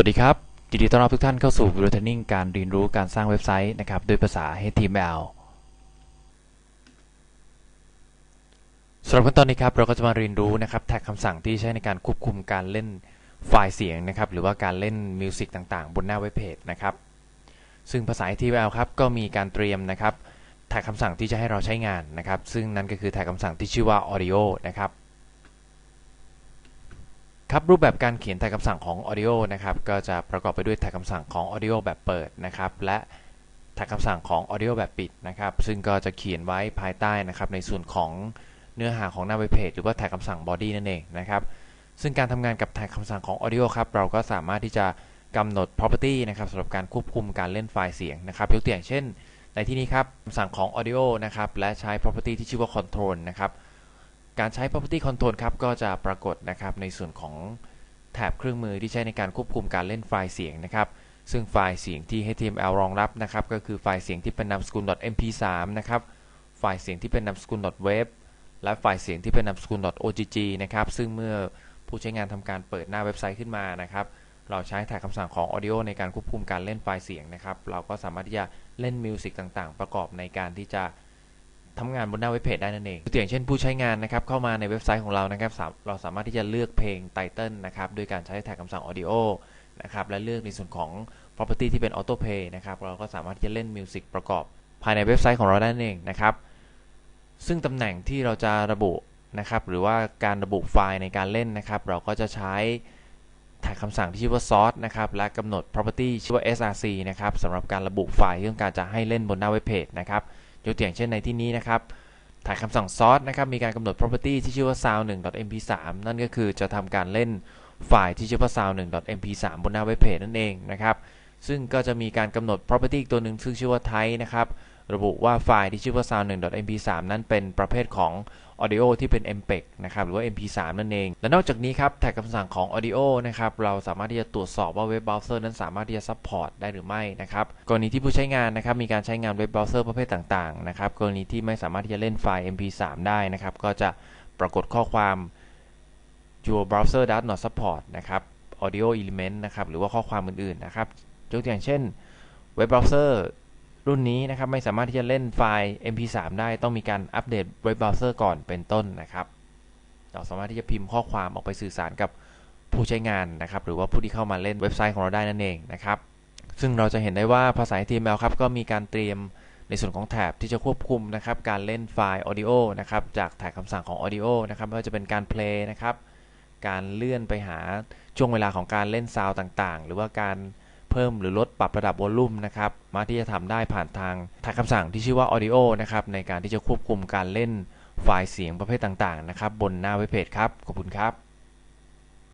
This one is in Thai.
สวัสดีครับยินดีต้อนรับทุกท่านเข้าสู่ Video Training การเรียนรู้การสร้างเว็บไซต์นะครับด้วยภาษา HTML สำหรับขั้นตอนนี้ครับเราก็จะมาเรียนรู้นะครับแท็กคำสั่งที่ใช้ในการควบคุมการเล่นไฟล์เสียงนะครับหรือว่าการเล่นมิวสิกต่างๆ บนหน้าเว็บเพจนะครับซึ่งภาษา HTML ครับก็มีการเตรียมนะครับแท็กคำสั่งที่จะให้เราใช้งานนะครับซึ่งนั่นก็คือแท็กคำสั่งที่ชื่อว่า audio นะครับ ครับรูปแบบการเขียนแท็กคำสั่งของ audio นะครับก็จะประกอบไปด้วยแท็กคำสั่งของ audio แบบเปิดนะครับและแท็กคำสั่งของ audio แบบปิดนะครับซึ่งก็จะเขียนไว้ภายใต้นะครับในส่วนของเนื้อหาของหน้าเว็บเพจหรือว่าแท็กคำสั่ง body นั่นเองนะครับซึ่งการทำงานกับแท็กคำสั่งของ audio ครับเราก็สามารถที่จะกำหนด property นะครับสำหรับการควบคุมการเล่นไฟล์เสียงนะครับยกตัวอย่างเช่น ในที่นี้ครับคำสั่งของ audio นะครับและใช้ property ที่ชื่อว่า control นะครับ การใช้ property control ครับก็จะปรากฏนะครับในส่วนของแถบเครื่องมือที่ใช้ในการควบคุมการเล่นไฟล์เสียงนะครับซึ่งไฟล์เสียงที่ HTML รองรับนะครับก็คือไฟล์เสียงที่เป็นนามสกุล .mp3 นะครับไฟล์เสียงที่เป็นนามสกุล .web และไฟล์เสียงที่เป็นนามสกุล .ogg นะครับซึ่งเมื่อผู้ใช้งานทำการเปิดหน้าเว็บไซต์ขึ้นมานะครับเราใช้แท็กคำสั่งของ audio ในการควบคุมการเล่นไฟล์เสียงนะครับ เราก็สามารถที่จะเล่นมิวสิกต่างๆ ประกอบในการที่จะ ทำงานบนหน้าเว็บเพจได้นั่นเองตัวอย่างเช่นผู้ใช้งานนะครับเข้ามาในเว็บไซต์ของเรานะครับเราสามารถที่จะเลือกเพลงไตเติลนะครับโดยการใช้แท็กคำสั่ง audio นะครับและเลือกในส่วนของ property ที่เป็น auto play นะครับเราก็สามารถที่จะเล่นมิวสิกประกอบ ภายในเว็บไซต์ของเราได้นั่นเองนะครับซึ่งตำแหน่งที่เราจะระบุนะครับหรือว่าการระบุไฟล์ในการเล่นนะครับ เราก็จะใช้แท็กคำสั่งที่ชื่อว่า source นะครับและกำหนด property ชื่อว่า src นะครับสำหรับการระบุไฟล์ที่ต้องการจะให้เล่นบนหน้าเว็บเพจนะครับ ยกตัวอย่างเช่นในที่นี้นะครับถ่ายคำสั่ง sort นะครับ มีการกำหนด property ที่ชื่อว่า sound1.mp3 นั่นก็คือจะทำการเล่นไฟล์ที่ชื่อว่า sound1.mp3 บนหน้าเว็บเพจนั่นเองนะครับ ซึ่งก็จะมีการกำหนด property อีกตัวหนึ่งซึ่งชื่อว่า type นะครับ ระบุว่าไฟล์ที่ชื่อว่า sound1.mp3 นั้นเป็นประเภทของ audio ที่เป็น MPEG นะครับ หรือว่า MP3 นั่นเอง และนอกจากนี้ครับ แท็กคำสั่งของ audio นะครับ เราสามารถที่จะตรวจสอบว่าเว็บเบราว์เซอร์นั้นสามารถที่จะ support ได้หรือไม่นะครับ กรณีที่ผู้ใช้งานนะครับ มีการใช้งานเว็บเบราว์เซอร์ประเภทต่างๆ นะครับ กรณีที่ไม่สามารถที่จะเล่นไฟล์ MP3 ได้นะครับ ก็จะปรากฏข้อความ your browser does not support นะครับ audio element นะครับ หรือว่าข้อความอื่นๆ นะครับ ยกตัวอย่างเช่น เว็บเบราว์เซอร์ รุ่นนี้นะครับไม่สามารถที่จะเล่นไฟล์ mp3 ได้ต้องมีการอัปเดตเว็บเบราว์เซอร์ก่อนเป็นต้นนะครับ เราสามารถที่จะพิมพ์ข้อความออกไปสื่อสารกับผู้ใช้งานนะครับ หรือว่าผู้ที่เข้ามาเล่นเว็บไซต์ของเราได้นั่นเองนะครับ ซึ่งเราจะเห็นได้ว่าภาษา HTML ครับก็มีการเตรียมในส่วนของแท็บที่จะควบคุมนะครับการเล่นไฟล์ audio นะครับจากแท็กคำสั่งของ audio นะครับไม่ว่าจะเป็นการ play นะครับการเลื่อนไปหาช่วงเวลาของการเล่นซาวต่างๆ หรือว่าการ เพิ่มหรือลดปรับระดับวอลลุ่มนะครับมาที่จะทำได้ผ่านทางแท็กคำสั่งที่ชื่อว่า audio นะครับในการที่จะควบคุมการเล่นไฟล์เสียงประเภทต่างๆนะครับบนหน้าเว็บเพจครับขอบคุณครับ